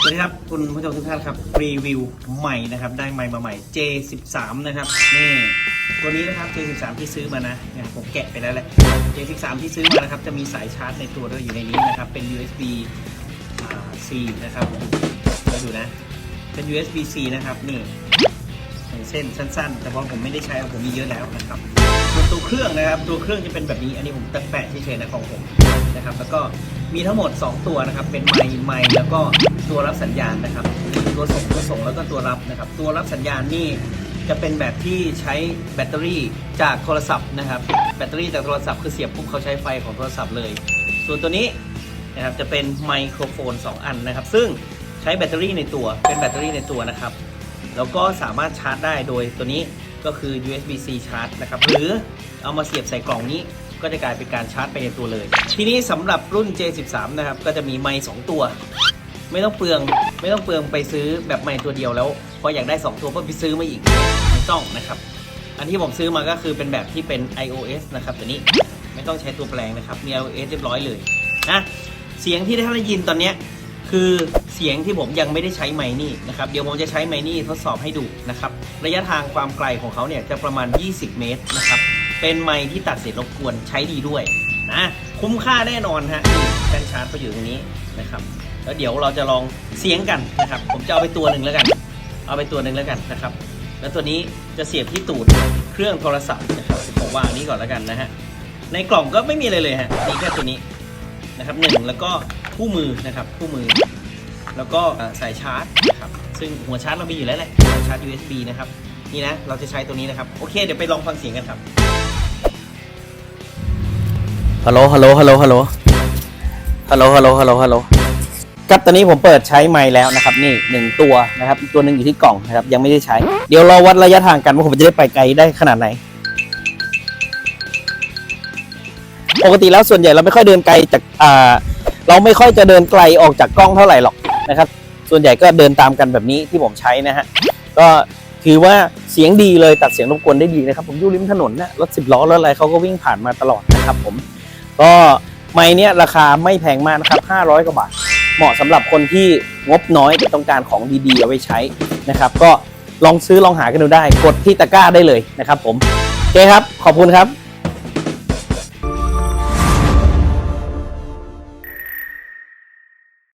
สวัสดีครับคุณผู้ชมทุกท่านครับรีวิวใหม่นะครับ ได้ใหม่มาใหม่ J13 นะครับนี่ตัวนี้นะครับ J13 ที่ซื้อมานะเนี่ยผมแกะไปแล้วแหละ J13 ที่ซื้อมานะครับจะมีสายชาร์จในตัวด้วยอยู่ในนี้นะครับ เป็น USB C นะครับมาดูนะเป็น USB C นะครับนี่ เส้นสั้น ๆ แต่ว่าผมไม่ได้ใช้ผมมีเยอะแล้วนะครับตัวเครื่องนะครับ ตัวเครื่องจะเป็นแบบนี้ อันนี้ผมแปะเฉยๆนะของผมนะครับ แล้วก็มีทั้งหมด 2 ตัวนะครับ เป็นไมค์ไมค์แล้วก็ตัวรับสัญญาณนะครับ ตัวส่งตัวส่งแล้วก็ตัวรับนะครับ ตัวรับสัญญาณนี่จะเป็นแบบที่ใช้แบตเตอรี่จากโทรศัพท์นะครับ แบตเตอรี่จากโทรศัพท์คือเสียบปุ๊บเขาใช้ไฟของโทรศัพท์เลย ส่วนตัวนี้นะครับจะเป็นไมโครโฟน 2 อันนะครับ ซึ่งใช้แบตเตอรี่ในตัว เป็นแบตเตอรี่ในตัวนะครับ แล้วก็สามารถชาร์จได้โดยตัวนี้ก็คือ USB-C ชาร์จนะครับ หรือเอามาเสียบใส่กล่องนี้ก็จะกลายเป็นการชาร์จไปในตัวเลย ทีนี้สำหรับรุ่น J13 นะครับ ก็จะมีไมค์2ตัว ไม่ต้องเปลือง ไม่ต้องเปลืองไปซื้อแบบไมค์ตัวเดียวแล้ว พออยากได้ 2 ตัวก็ไปซื้อมาอีกไม่ต้องนะครับ อันที่ผมซื้อมาก็คือเป็นแบบที่เป็น iOS นะครับตัวนี้ไม่ต้องใช้ตัวแปลงนะครับ มี iOS เรียบร้อยเลยนะเสียงที่ท่านได้ยินตอนเนี้ย คือเสียงที่ผมยังไม่ได้ใช้ไมค์นี่นะครับเดี๋ยวผมจะใช้ไมค์นี่ทดสอบให้ดูนะครับระยะทางความไกลของเขาเนี่ยจะประมาณ 20 เมตรนะครับเป็นไมค์ที่ตัดเสียงรบกวนใช้ดีด้วยนะคุ้มค่าแน่นอนฮะแท่นชาร์จก็อยู่ตรงนี้นะครับแล้วเดี๋ยวเราจะลองเสียงกันนะครับ ผมจะเอาไปตัวหนึ่งแล้วกัน เอาไปตัวหนึ่งแล้วกันนะครับ แล้วตัวนี้จะเสียบที่ตูดเครื่องโทรศัพท์นะครับผมวางนนี้ก่อนแล้วกันนะฮะในกล่องก็ไม่มีอะไรเลยฮะมีแค่ตัวนี้นะครับหนึ่งแล้วก็ คู่มือนะครับคู่มือ แล้วก็สายชาร์จนะครับซึ่งหัวชาร์จเรามีอยู่แล้วแหละหัวชาร์จ USB นะครับนี่นะเราจะใช้ตัวนี้นะครับโอเคเดี๋ยวไปลองฟังเสียงกันครับฮัลโหลฮัลโหลฮัลโหลฮัลโหลฮัลโหลฮัลโหลฮัลโหลฮัลโหลครับตอนนี้ผมเปิดใช้ไมค์แล้วนะครับ นี่หนึ่งตัวนะครับตัวหนึ่งอยู่ที่กล่องนะครับ ยังไม่ได้ใช้ เดี๋ยวเราวัดระยะทางกันว่าผมจะได้ไปไกลได้ขนาดไหนปกติแล้วส่วนใหญ่เราไม่ค่อยเดินไกลจากอ่า เราไม่ค่อยจะเดินไกลออกจากกล้องเท่าไหร่หรอกนะครับ ส่วนใหญ่ก็เดินตามกันแบบนี้ที่ผมใช้นะฮะก็ถือว่าเสียงดีเลยตัดเสียงรบกวนได้ดีนะครับ ผมอยู่ริมถนนนะรถสิบล้อรถอะไรเขาก็วิ่งผ่านมาตลอดนะครับผมก็ไม้เนี้ยราคาไม่แพงมากนะครับ500กว่าบาท เหมาะสำหรับคนที่งบน้อยแต่ต้องการของดีๆเอาไว้ใช้นะครับ ก็ลองซื้อลองหากันดูได้ กดที่ตะกร้าได้เลยนะครับ ผมโอเคครับขอบคุณครับ